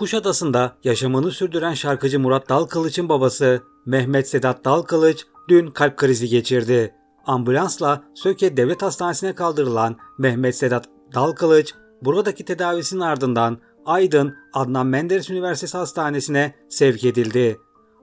Kuşadası'nda yaşamını sürdüren şarkıcı Murat Dalkılıç'ın babası Mehmet Sedat Dalkılıç dün kalp krizi geçirdi. Ambulansla Söke Devlet Hastanesi'ne kaldırılan Mehmet Sedat Dalkılıç buradaki tedavisinin ardından Aydın Adnan Menderes Üniversitesi Hastanesi'ne sevk edildi.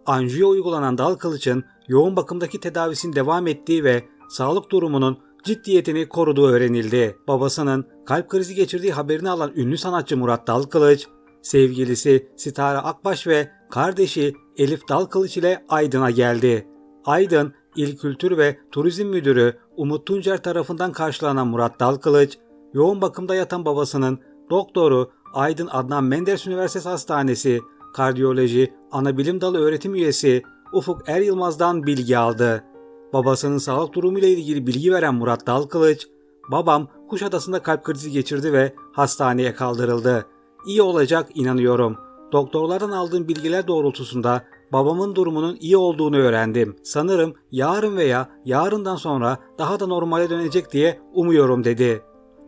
Anjiyo uygulanan Dalkılıç'ın yoğun bakımdaki tedavisinin devam ettiği ve sağlık durumunun ciddiyetini koruduğu öğrenildi. Babasının kalp krizi geçirdiği haberini alan ünlü sanatçı Murat Dalkılıç, sevgilisi Sitara Akbaş ve kardeşi Elif Dalkılıç ile Aydın'a geldi. Aydın İl Kültür ve Turizm Müdürü Umut Tuncer tarafından karşılanan Murat Dalkılıç, yoğun bakımda yatan babasının doktoru Aydın Adnan Menderes Üniversitesi Hastanesi Kardiyoloji Anabilim Dalı öğretim üyesi Ufuk Er Yılmaz'dan bilgi aldı. Babasının sağlık durumu ile ilgili bilgi veren Murat Dalkılıç, "Babam Kuşadası'nda kalp krizi geçirdi ve hastaneye kaldırıldı. İyi olacak inanıyorum. Doktorlardan aldığım bilgiler doğrultusunda babamın durumunun iyi olduğunu öğrendim. Sanırım yarın veya yarından sonra daha da normale dönecek diye umuyorum." dedi.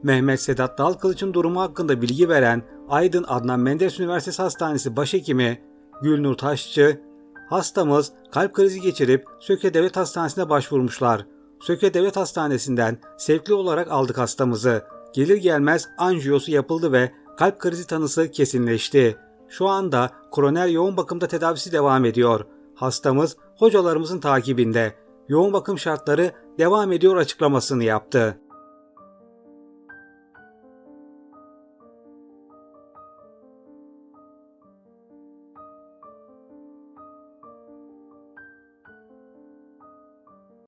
Mehmet Sedat Dalkılıç'ın durumu hakkında bilgi veren Aydın Adnan Menderes Üniversitesi Hastanesi Başhekimi Gülnur Taşçı, hastamız kalp krizi geçirip Söke Devlet Hastanesi'ne başvurmuşlar. Söke Devlet Hastanesi'nden sevkli olarak aldık hastamızı. Gelir gelmez anjiyosu yapıldı ve kalp krizi tanısı kesinleşti. Şu anda koroner yoğun bakımda tedavisi devam ediyor. Hastamız hocalarımızın takibinde. Yoğun bakım şartları devam ediyor açıklamasını yaptı.